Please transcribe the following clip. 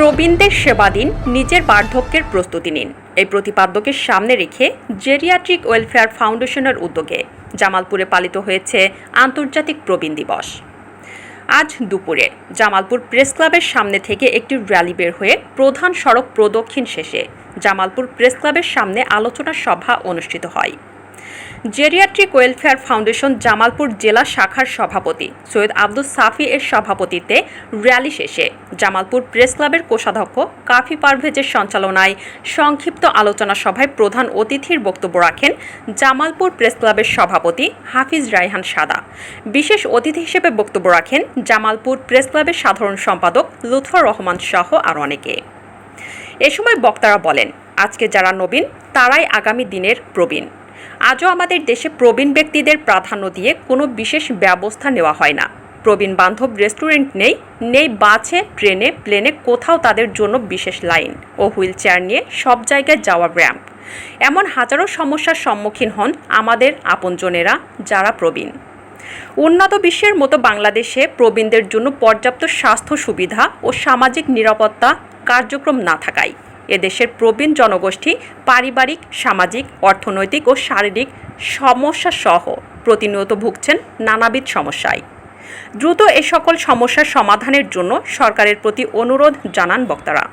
প্রবীণদের সেবা দিন, নিজের বার্ধক্যের প্রস্তুতি নিন। এই প্রতিপাদ্যকে সামনে রেখে জেরিয়াট্রিক ওয়েলফেয়ার ফাউন্ডেশনের উদ্যোগে জামালপুরে পালিত হয়েছে আন্তর্জাতিক প্রবীণ দিবস। আজ দুপুরে জামালপুর প্রেস ক্লাবের সামনে থেকে একটি র্যালি বের হয়ে প্রধান সড়ক প্রদক্ষিণ শেষে জামালপুর প্রেস ক্লাবের সামনে আলোচনা সভা অনুষ্ঠিত হয়। জেরিয়াট্রিক ওয়েলফেয়ার ফাউন্ডেশন জামালপুর জেলা শাখার সভাপতি সৈয়দ আব্দুল সাফি এর সভাপতিত্বে র্যালি শেষে জামালপুর প্রেস ক্লাবের কোষাধ্যক্ষ কাফি পারভেজের সঞ্চালনায় সংক্ষিপ্ত আলোচনা সভায় প্রধান অতিথির বক্তব্য রাখেন জামালপুর প্রেস ক্লাবের সভাপতি হাফিজ রায়হান সাদা বিশেষ অতিথি হিসেবে বক্তব্য রাখেন জামালপুর প্রেস ক্লাবের সাধারণ সম্পাদক লুৎফর রহমান সহ আরও অনেকে। এ সময় বক্তারা বলেন, আজকে যারা নবীন, তারাই আগামী দিনের প্রবীণ। আজও আমাদের দেশে প্রবীণ ব্যক্তিদের প্রাধান্য দিয়ে কোনো বিশেষ ব্যবস্থা নেওয়া হয় না। প্রবীণ বান্ধব রেস্টুরেন্ট নেই নেই বাসে, ট্রেনে, প্লেনে কোথাও তাদের জন্য বিশেষ লাইন ও হুইল চেয়ার নিয়ে সব জায়গায় যাওয়া র্যাম্প এমন হাজারো সমস্যার সম্মুখীন হন আমাদের আপনজনেরা যারা প্রবীণ। উন্নত বিশ্বের মতো বাংলাদেশে প্রবীণদের জন্য পর্যাপ্ত স্বাস্থ্য সুবিধা ও সামাজিক নিরাপত্তা কার্যক্রম না থাকায়। এদেশের প্রবীণ জনগোষ্ঠী, পারিবারিক, সামাজিক, অর্থনৈতিক ও শারীরিক সমস্যাসহ প্রতিনিয়ত ভুগছেন নানাবিধ সমস্যায়। দ্রুত এ সকল সমস্যার সমাধানের জন্য সরকারের প্রতি অনুরোধ জানান বক্তারা।